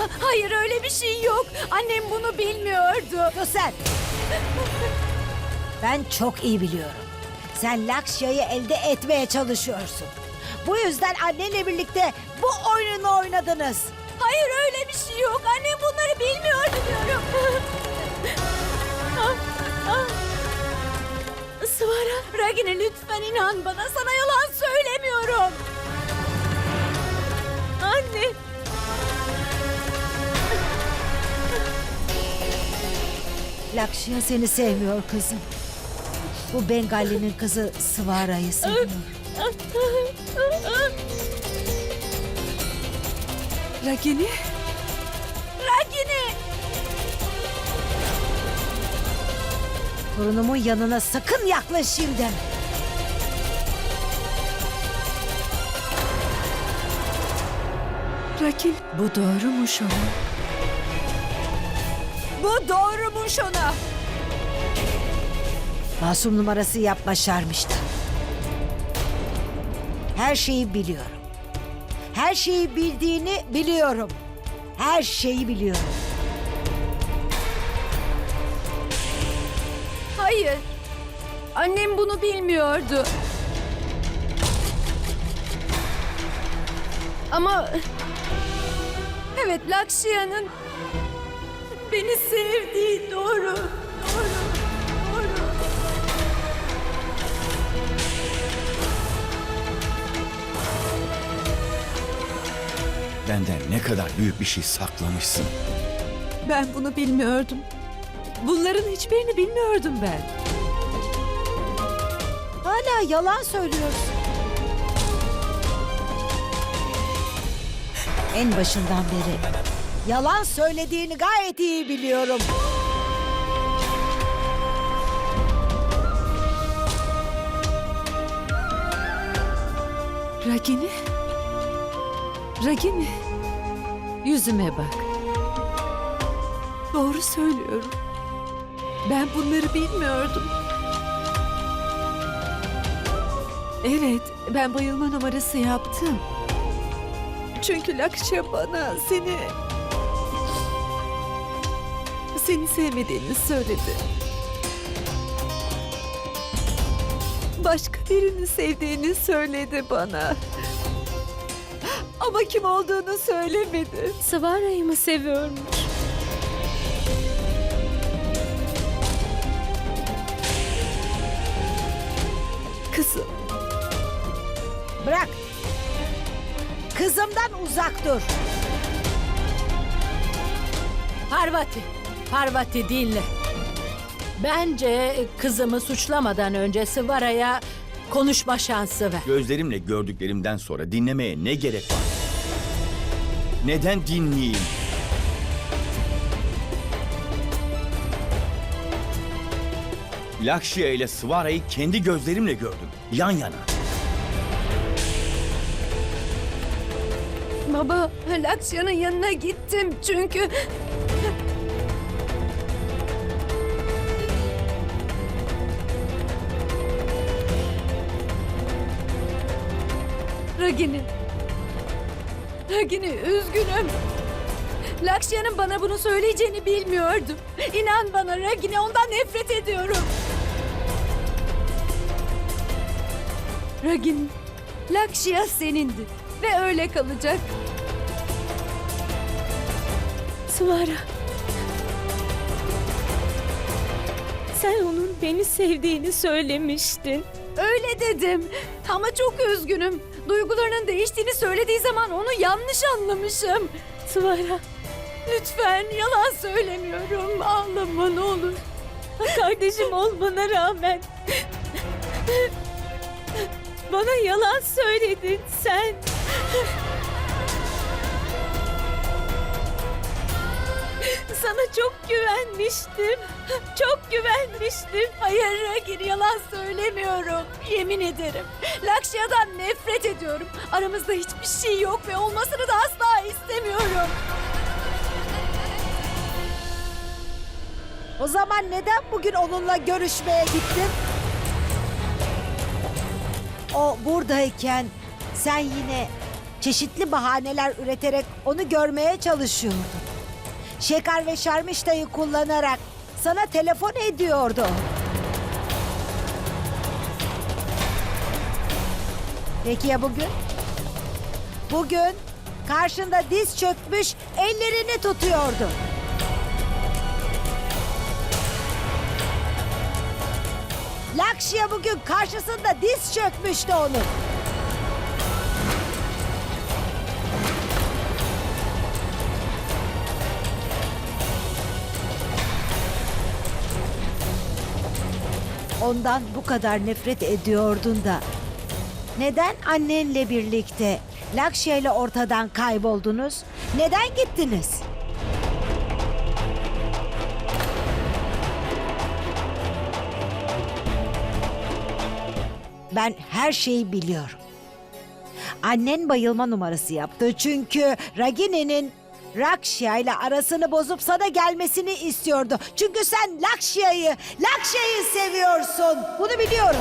Ha- Hayır öyle bir şey yok. Annem bunu bilmiyordu. Sen. Ben çok iyi biliyorum. Sen Lakşya'yı elde etmeye çalışıyorsun. Bu yüzden annenle birlikte bu oyunu oynadınız. Hayır öyle bir şey yok. Annem bunları bilmiyordu diyorum. Ah, ah. Svara, Ragini lütfen inan bana. Sana Lakşya seni sevmiyor kızım. Bu Bengalli'nin kızı Sıvara'yı seviyor. Ragini? Ragini. Torunumun yanına sakın yaklaşayım deme. Ragin bu doğrumuş ona. Bu doğrumuş ona. Masum numarası yapma Şarmış'ta. Her şeyi biliyorum. Her şeyi bildiğini biliyorum. Her şeyi biliyorum. Hayır. Annem bunu bilmiyordu. Ama evet Lakşya'nın beni sevdiği doğru. Doğru. Doğru. Benden ne kadar büyük bir şey saklamışsın. Ben bunu bilmiyordum. Bunların hiçbirini bilmiyordum ben. Hala yalan söylüyorsun. En başından beri yalan söylediğini gayet iyi biliyorum. Ragini? Ragini? Yüzüme bak. Doğru söylüyorum. Ben bunları bilmiyordum. Evet, ben bayılma numarası yaptım. Çünkü Lakşa bana seni... Seni sevmediğini söyledi. Başka birini sevdiğini söyledi bana. Ama kim olduğunu söylemedi. Savara'yı mı seviyormuş? Kızım, Bırak. Kızımdan uzak dur. Parvati, Parvati dinle. Bence kızımı suçlamadan önce Sıvara'ya konuşma şansı ver. Gözlerimle gördüklerimden sonra dinlemeye ne gerek var? Neden dinleyeyim? Lakşya ile Svara'yı kendi gözlerimle gördüm. Yan yana. Baba, Lakşya'nın yanına gittim çünkü... Ragini. Ragini üzgünüm. Lakşya'nın bana bunu söyleyeceğini bilmiyordum. İnan bana Ragini ondan nefret ediyorum. Ragini, Lakşya senindi ve öyle kalacak. Svara. Sen onun beni sevdiğini söylemiştin. Öyle dedim. Ama çok üzgünüm. Duygularının değiştiğini söylediği zaman onu yanlış anlamışım. Svara, Lütfen yalan söylemiyorum. Ağlama ne olur. kardeşim olmana rağmen bana yalan söyledin sen. Sana çok güvenmiştim. Çok güvenmiştim. Hayır Ragir yalan söylemiyorum. Yemin ederim. Lakşya'dan nefret ediyorum. Aramızda hiçbir şey yok ve olmasını da asla istemiyorum. O zaman neden bugün onunla görüşmeye gittin? O buradayken sen yine çeşitli bahaneler üreterek onu görmeye çalışıyordu. Şekar ve Şarmışta'yı kullanarak sana telefon ediyordu. Peki ya bugün? Bugün karşında diz çökmüş ellerini tutuyordu. Lakşya bugün karşısında diz çökmüştü onun. Ondan bu kadar nefret ediyordun da neden annenle birlikte Lakşya ile ortadan kayboldunuz? Neden gittiniz? Ben her şeyi biliyorum. Annen bayılma numarası yaptı çünkü Ragini'nin Rakşya ile arasını bozup sana gelmesini istiyordu. Çünkü sen Lakşya'yı, Lakşya'yı seviyorsun. Bunu biliyorum.